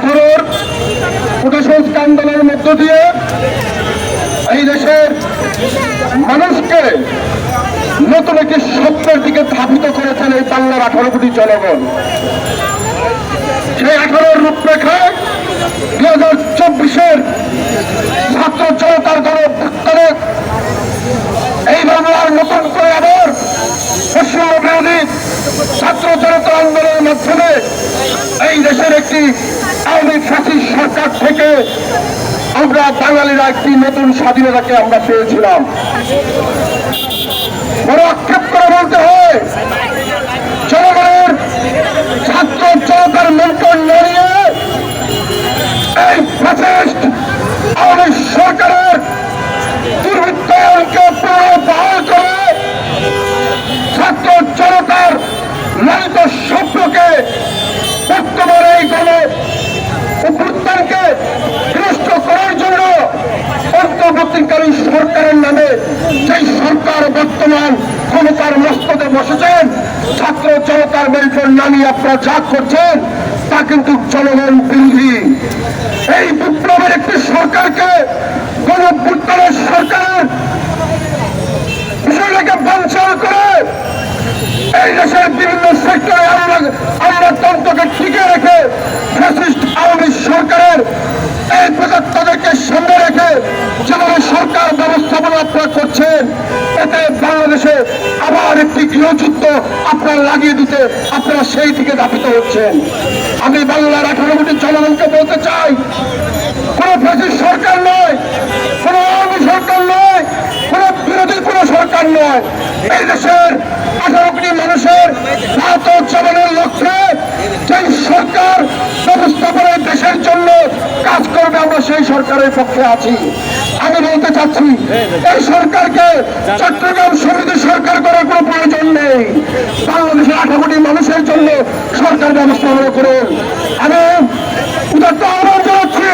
আঠারোর কুটসংস্কার আন্দোলনের মধ্য দিয়ে এই দেশের মানুষকে নতুন একটি স্বপ্নের দিকে ধাবিত করেছেন এই বাংলার আঠারো কোটি জনগণ। সেই আঠারোর রূপরেখায় দুই হাজার চব্বিশের ছাত্র জনতার গণভুত্থানে এই বাংলার নতুন করে আবার পশ্চিমবঙ্গ ছাত্র জনতা আন্দোলনের মাধ্যমে আওয়ামী ফ্যাসিস্ট সরকার থেকে আমরা বাঙালিরা একটি নতুন স্বাধীনতাকে আমরা পেয়েছিলাম। বড় আক্ষেপ করে বলতে বর্তমান ক্ষমতার মস্তকে বসেছেন, ছাত্র জনতার মেরিটর নামিয়ে আপনারা যা করছেন, তা কিন্তু জনগণ বিরোধী। এই বিপ্লবের একটি সরকারকে গণ অভ্যুত্থানের সরকারের বিষয়টাকে বাঞ্চাল করে, এই দেশের বিভিন্ন সেক্টরে আমরা আমরা তন্ত্রকে টিকে রেখে গৃহযুদ্ধ আপনারা লাগিয়ে দিতে আপনারা সেই দিকে ধাপিত হচ্ছেন। আমি বাংলার আঠারো কোটি জনগণকে বলতে চাই, কোন ফ্যাসিস্ট সরকার নয়, কোন আওয়ামী সরকার নয়, কোন বিরোধী কোন সরকার নয়। এই দেশের আঠারো কোটি মানুষের রাত উদযাপনের লক্ষ্যে যেই সরকার ব্যবস্থাপনায় দেশের জন্য কাজ করবে, আমরা সেই সরকারের পক্ষে আছি। আমি বলতে চাচ্ছি, এই সরকারকে চট্টগ্রাম সমিতি সরকার করার কোনো প্রয়োজন বাংলাদেশের আঠারো কোটি মানুষের জন্য সরকার ব্যবস্থাপনা করুন। আমি উদাত্ত আহ্বান জানাচ্ছি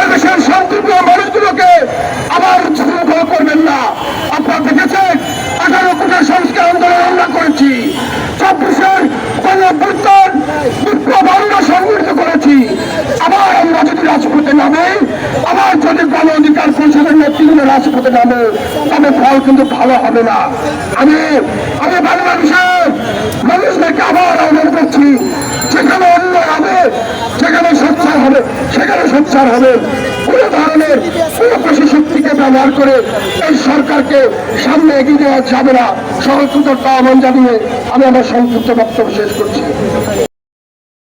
এই শান্তিপ্রিয় মানুষগুলোকে আবার শৃঙ্খলা করবেন না। আপনারা দেখেছেন, আঠারো কোটি সংস্কার আন্দোলন আমরা করেছি চব্বিশের গণঅভ্যুত্থান, বিপ্লব আমরা সংগঠিত করেছি। আবার আমরা যদি রাজপথে নামে আবার যদি গণ অধিকার নেতৃত্বে রাজপথে নামে তবে ফল কিন্তু ভালো হবে না। আমি আমি বাংলাদেশের মানুষদেরকে আবার আহ্বান করছি, যেখানে অন্যায় হবে, যেখানে সোচ্চার হবে, সেখানে সোচ্চার হবে। কোন ধরনের, কোন শক্তিকে ব্যবহার করে এই সরকারকে সামনে এগিয়ে দেওয়া যাবে না। সুন্দর আহ্বান জানিয়ে আমি আমার সংক্ষিপ্ত বক্তব্য শেষ করছি।